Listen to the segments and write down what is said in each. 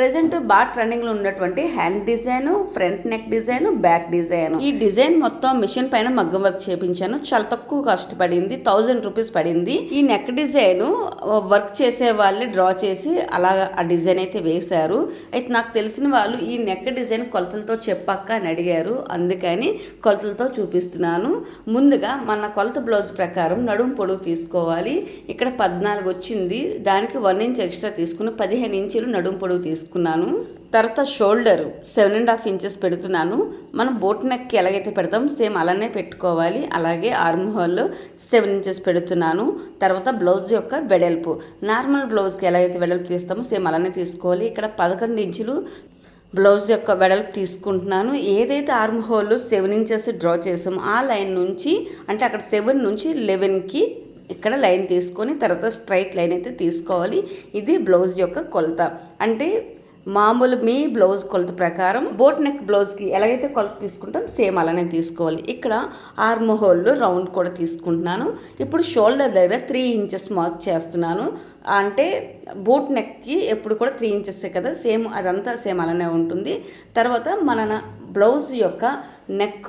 Present బాగా ట్రెండింగ్లో ఉన్నటువంటి hand design front neck design back design. ఈ డిజైన్ మొత్తం మిషన్ పైన మగ్గం వర్క్ చేపించాను. చాలా తక్కువ కాస్ట్ పడింది. థౌజండ్ రూపీస్ పడింది. ఈ నెక్ డిజైన్ వర్క్ చేసే వాళ్ళే డ్రా చేసి అలా ఆ డిజైన్ అయితే వేశారు. అయితే నాకు తెలిసిన వాళ్ళు ఈ నెక్ డిజైన్ కొలతలతో చెప్పక్క అని అడిగారు. అందుకని కొలతలతో చూపిస్తున్నాను. ముందుగా మన కొలత బ్లౌజ్ ప్రకారం నడుము పొడుగు తీసుకోవాలి. ఇక్కడ పద్నాలుగు వచ్చింది. దానికి వన్ ఇంచ్ ఎక్స్ట్రా తీసుకుని పదిహేను ఇంచులు నడుము పొడవు తీసుకున్నాను. తర్వాత shoulder seven and half inches పెడుతున్నాను. మనం బోట్ నెక్కి ఎలాగైతే పెడతాం సేమ్ అలానే పెట్టుకోవాలి. అలాగే ఆర్మ్ హోల్ సెవెన్ ఇంచెస్ పెడుతున్నాను. తర్వాత బ్లౌజ్ యొక్క వెడల్పు. నార్మల్ బ్లౌజ్కి ఎలాగైతే వెడల్పు తీస్తామో సేమ్ అలానే తీసుకోవాలి. ఇక్కడ పదకొండు ఇంచులు బ్లౌజ్ యొక్క వెడల్పు తీసుకుంటున్నాను. ఏదైతే arm hole seven inches draw చేసామో ఆ లైన్ నుంచి అంటే అక్కడ సెవెన్ నుంచి లెవెన్కి ఇక్కడ లైన్ తీసుకొని తర్వాత స్ట్రైట్ లైన్ అయితే తీసుకోవాలి. ఇది బ్లౌజ్ యొక్క కొలత. అంటే మామూలు మీ బ్లౌజ్ కొలత ప్రకారం బోట్ నెక్ బ్లౌజ్కి ఎలాగైతే కొలత తీసుకుంటాం సేమ్ అలానే తీసుకోవాలి. ఇక్కడ ఆర్మ్ హోల్లో రౌండ్ కూడా తీసుకుంటున్నాను. ఇప్పుడు షోల్డర్ దగ్గర త్రీ ఇంచెస్ మార్క్ చేస్తున్నాను. అంటే బోట్ నెక్కి ఎప్పుడు కూడా త్రీ ఇంచెస్ కదా సేమ్ అదంతా సేమ్ అలానే ఉంటుంది. తర్వాత మన బ్లౌజ్ యొక్క నెక్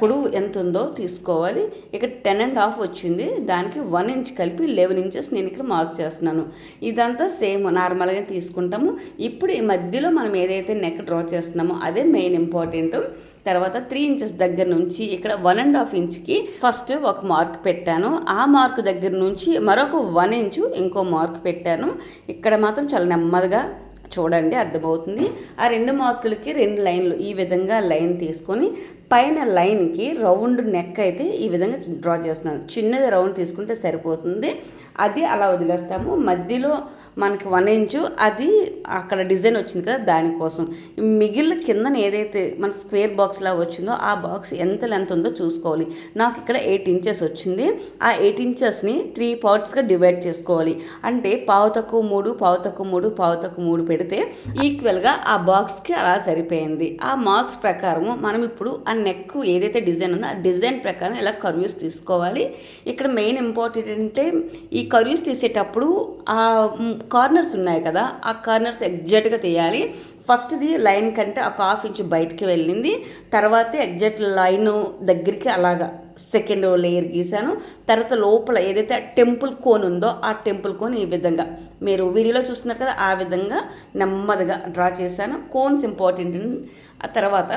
పొడవు ఎంత ఉందో తీసుకోవాలి. ఇక్కడ టెన్ అండ్ హాఫ్ వచ్చింది. దానికి వన్ ఇంచ్ కలిపి లెవెన్ ఇంచెస్ నేను ఇక్కడ మార్క్ చేస్తున్నాను. ఇదంతా సేమ్ నార్మల్గా తీసుకుంటాము. ఇప్పుడు ఈ మధ్యలో మనం ఏదైతే నెక్ డ్రా చేస్తున్నామో అదే మెయిన్ ఇంపార్టెంట్ తర్వాత త్రీ ఇంచెస్ దగ్గర నుంచి ఇక్కడ వన్ అండ్ హాఫ్ ఇంచ్కి ఫస్ట్ ఒక మార్క్ పెట్టాను. ఆ మార్క్ దగ్గర నుంచి మరొక వన్ ఇంచు ఇంకో మార్క్ పెట్టాను. ఇక్కడ మాత్రం చాలా నెమ్మదిగా చూడండి అర్థమవుతుంది. ఆ రెండు మార్కులకి రెండు లైన్లు ఈ విధంగా లైన్ తీసుకొని పైన లైన్కి రౌండ్ నెక్ అయితే ఈ విధంగా డ్రా చేస్తున్నాను. చిన్నది రౌండ్ తీసుకుంటే సరిపోతుంది. అది అలా వదిలేస్తాము. మధ్యలో మనకి వన్ ఇంచు అది అక్కడ డిజైన్ వచ్చింది కదా దానికోసం. మిగిలిన కిందన ఏదైతే మన స్క్వేర్ బాక్స్లా వచ్చిందో ఆ బాక్స్ ఎంత లెంత్ ఉందో చూసుకోవాలి. నాకు ఇక్కడ ఎయిట్ ఇంచెస్ వచ్చింది. ఆ ఎయిట్ ఇంచెస్ని త్రీ పార్ట్స్గా డివైడ్ చేసుకోవాలి. అంటే పావు తక్కువ మూడు పావు తక్కువ మూడు పావు తక్కువ మూడు పెడితే ఈక్వల్గా ఆ బాక్స్కి అలా సరిపోయింది. ఆ మార్క్స్ ప్రకారము మనం ఇప్పుడు ఆ నెక్ ఏదైతే డిజైన్ ఉందో ఆ డిజైన్ ప్రకారం ఇలా కర్వ్యూస్ తీసుకోవాలి. ఇక్కడ మెయిన్ ఇంపార్టెంట్ అంటే ఈ కర్వ్యూస్ తీసేటప్పుడు ఆ కార్నర్స్ ఉన్నాయి కదా ఆ కార్నర్స్ ఎగ్జాక్ట్గా తీయాలి. ఫస్ట్ది లైన్ కంటే ఒక హాఫ్ ఇంచ్ బయటికి వెళ్ళింది. తర్వాత ఎగ్జాక్ట్ లైన్ దగ్గరికి అలాగా సెకండ్ లేయర్ గీసాను. తర్వాత లోపల ఏదైతే టెంపుల్ కోన్ ఉందో ఆ టెంపుల్ కోన్ ఈ విధంగా. మీరు వీడియోలో చూస్తున్నారు కదా ఆ విధంగా నెమ్మదిగా డ్రా చేశాను. కోన్స్ ఇంపార్టెంట్ ఆ తర్వాత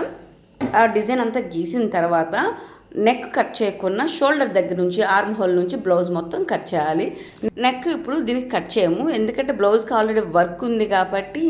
ఆ డిజైన్ అంతా గీసిన తర్వాత నెక్ కట్ చేయకుండా షోల్డర్ దగ్గర నుంచి ఆర్మ్ హోల్ నుంచి బ్లౌజ్ మొత్తం కట్ చేయాలి. నెక్ ఇప్పుడు దీనికి కట్ చేయము. ఎందుకంటే బ్లౌజ్కి ఆల్రెడీ వర్క్ ఉంది కాబట్టి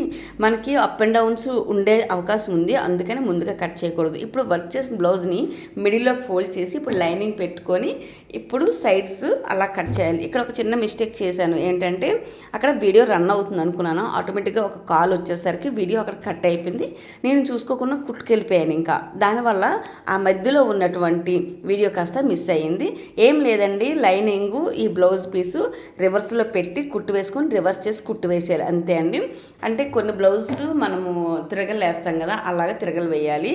మనకి అప్ అండ్ డౌన్స్ ఉండే అవకాశం ఉంది. అందుకని ముందుగా కట్ చేయకూడదు. ఇప్పుడు వర్క్ చేసిన బ్లౌజ్ని మిడిల్లో ఫోల్డ్ చేసి ఇప్పుడు లైనింగ్ పెట్టుకొని ఇప్పుడు సైడ్స్ అలా కట్ చేయాలి. ఇక్కడ ఒక చిన్న మిస్టేక్ చేశాను. ఏంటంటే అక్కడ వీడియో రన్ అవుతుంది అనుకున్నాను. ఆటోమేటిక్గా ఒక కాల్ వచ్చేసరికి వీడియో అక్కడ కట్ అయిపోయింది. నేను చూసుకోకుండా కుట్టుకెళ్ళిపోయాను ఇంకా. దానివల్ల ఆ మధ్యలో ఉన్నటువంటి వీడియో కాస్త మిస్ అయ్యింది. ఏం లేదండి లైనింగ్ ఈ బ్లౌజ్ పీసు రివర్స్లో పెట్టి కుట్టు వేసుకొని రివర్స్ చేసి కుట్టు వేసేయాలి అంతే అండి. అంటే కొన్ని బ్లౌజ్ మనము తిరగలు వేస్తాం కదా అలాగే తిరగలు వేయాలి.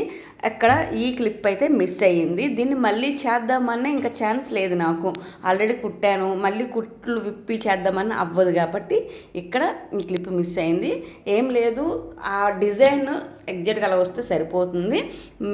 అక్కడ ఈ క్లిప్ అయితే మిస్ అయ్యింది. దీన్ని మళ్ళీ చేద్దామన్నా ఇంకా ఛాన్స్ లేదు నాకు. ఆల్రెడీ కుట్టాను మళ్ళీ కుట్లు విప్పి చేద్దామని అవ్వదు కాబట్టి ఇక్కడ ఈ క్లిప్ మిస్ అయింది ఏం లేదు ఆ డిజైన్ ఎగ్జాక్ట్గా అలా వస్తే సరిపోతుంది.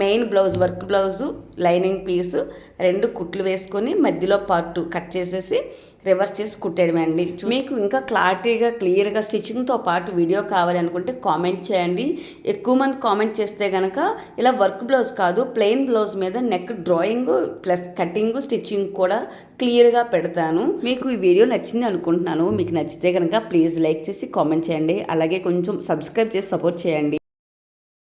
Main blouse work blouse lining piece రెండు కుట్లు వేసుకొని మధ్యలో పార్ట్ కట్ చేసేసి రివర్స్ చేసి కుట్టేయడమే అండి. మీకు ఇంకా క్లారిటీగా క్లియర్గా స్టిచ్చింగ్తో పాటు వీడియో కావాలి అనుకుంటే కామెంట్ చేయండి. ఎక్కువ మంది కామెంట్ చేస్తే కనుక ఇలా వర్క్ బ్లౌజ్ కాదు ప్లెయిన్ బ్లౌజ్ మీద neck drawing plus cutting stitching కూడా క్లియర్గా పెడతాను. మీకు ఈ వీడియో నచ్చింది అనుకుంటున్నాను. మీకు నచ్చితే కనుక ప్లీజ్ లైక్ చేసి కామెంట్ చేయండి. అలాగే కొంచెం సబ్స్క్రైబ్ చేసి సపోర్ట్ చేయండి.